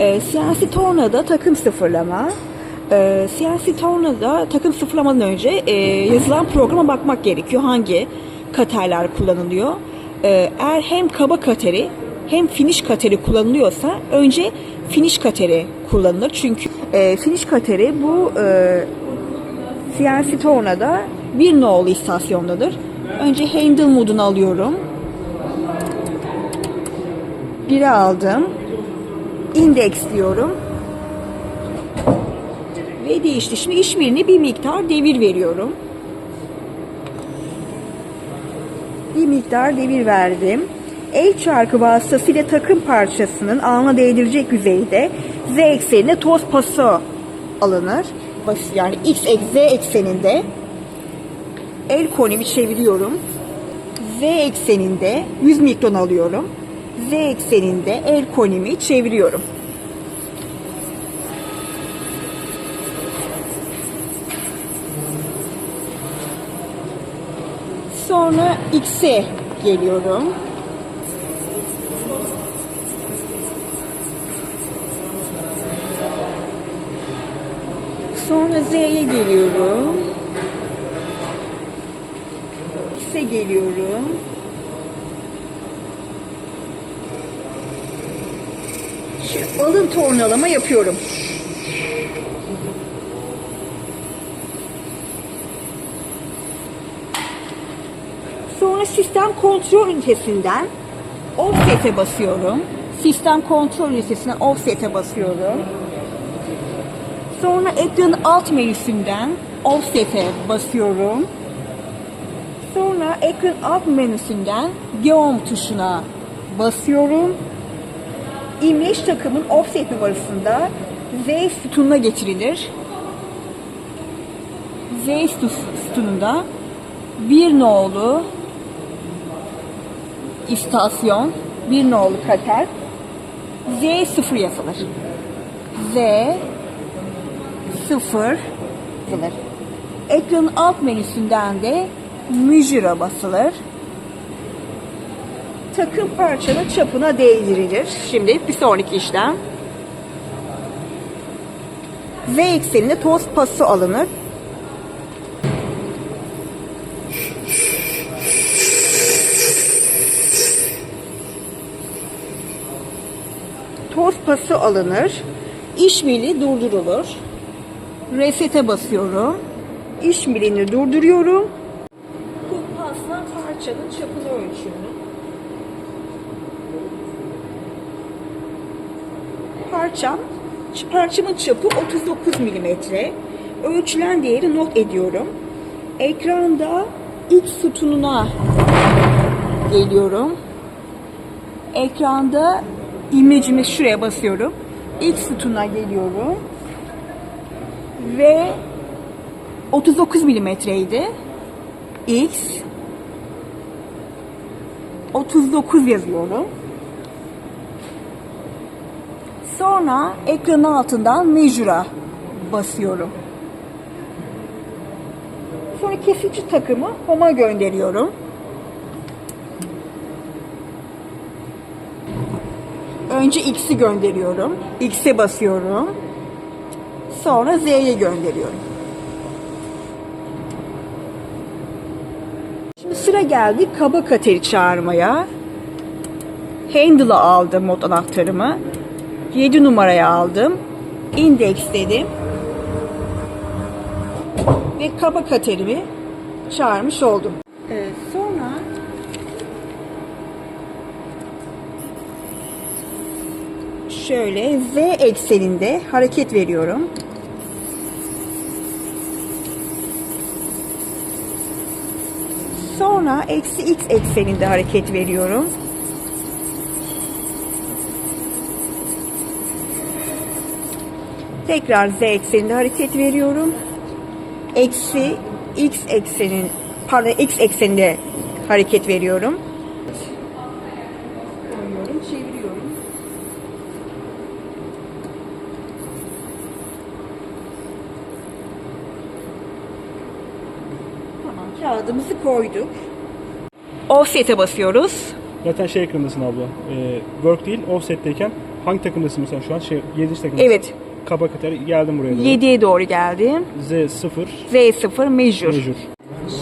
E, siyasi tornada takım sıfırlama. E, siyasi tornada takım sıfırlamadan önce e, yazılan programa bakmak gerekiyor. Hangi katerler kullanılıyor? E, eğer hem kaba kateri hem finish kateri kullanılıyorsa önce finish kateri kullanılır. Çünkü e, finish kateri bu e, siyasi tornada bir nolu istasyondadır. Önce handle modunu alıyorum. Biri aldım. Index diyorum. Ve değişti. Şimdi işbirliğine bir miktar devir veriyorum. Bir miktar devir verdim. El çarkı vasıtasıyla takım parçasının alnına değdirecek yüzeyde Z eksenine toz paso alınır. Yani X Z ekseninde el konimi çeviriyorum. Z ekseninde 100 mikron alıyorum. Z ekseninde el konimi çeviriyorum. Sonra X'e geliyorum. Sonra Z'ye geliyorum. X'e geliyorum. Şimdi alın tornalama yapıyorum. Sonra sistem kontrol ünitesinden offset'e basıyorum. Sistem kontrol ünitesinden offset'e basıyorum. Sonra ekranın alt menüsünden offset'e basıyorum. Sonra ekran alt menüsünden Geom tuşuna basıyorum. İmleç takımın offset numarasında Z sütununa getirilir. Z sütu- sütununda bir nolu istasyon, bir nolu kater Z sıfır yazılır. Z sıfır yazılır. Ekranın alt menüsünden de müjira basılır. Takım parçanın çapına değdirilir. Şimdi bir sonraki işlem. Z ekseninde toz pası alınır. Toz pası alınır. İşmili durdurulur. Reset'e basıyorum. İşmilini durduruyorum. Kumpasla parçanın çapını ölçüyorum. Parçam, parçamın çapı 39 milimetre. Ölçülen değeri not ediyorum. Ekranda X sütununa geliyorum. Ekranda imlecimi şuraya basıyorum. X sütununa geliyorum. Ve 39 milimetreydi. X 39 yazıyorum. Sonra ekranın altından Measure'a basıyorum. Sonra kesici takımı Home'a gönderiyorum. Önce X'i gönderiyorum. X'e basıyorum. Sonra Z'ye gönderiyorum. Şimdi sıra geldi kaba kateri çağırmaya. Handle'a aldım mod anahtarımı. 7 numaraya aldım. Index dedim. Ve kaba katerimi çağırmış oldum. Ee, sonra şöyle Z ekseninde hareket veriyorum. Sonra eksi X ekseninde hareket veriyorum. Tekrar Z ekseninde hareket veriyorum. Eksi X eksenin pardon X ekseninde hareket veriyorum. Koyuyorum, çeviriyorum. Tamam, kağıdımızı koyduk. Offset'e basıyoruz. Zaten şey ekranındasın abla. E, work değil, offset'teyken Hangi takımdasın mesela şu an? Şey, 7. takımdasın. Evet. Kaba Kater geldim buraya doğru. 7'ye doğru geldim. Z0 Z0 major. Major.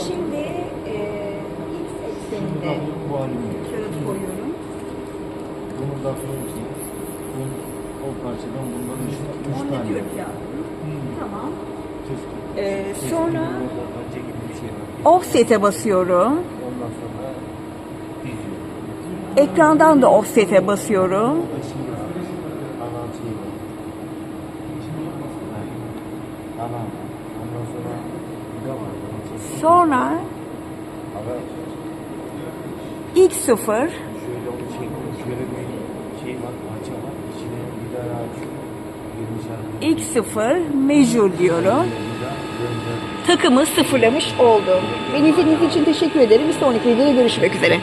Şimdi e, x ekseninde Bu halinde. kağıt koyuyorum. Bunu da koyayım. Bu o parçadan bundan üç, üç Onu tane. yazdım. Tamam. E, Keşke sonra şey offset'e basıyorum. Ondan sonra diziyor. Ekrandan da offset'e basıyorum. Şimdi anan şeyi var. Anan. Ondan sonra bir de var. Sonra Aga x0 şöyle o şey, şöyle bir şey var, parça var. İçine bir daha açıyor. 20 şarkı. x0 major diyorum. Takımı sıfırlamış oldum. Beni izlediğiniz için teşekkür ederim. Bir sonraki videoda görüşmek üzere.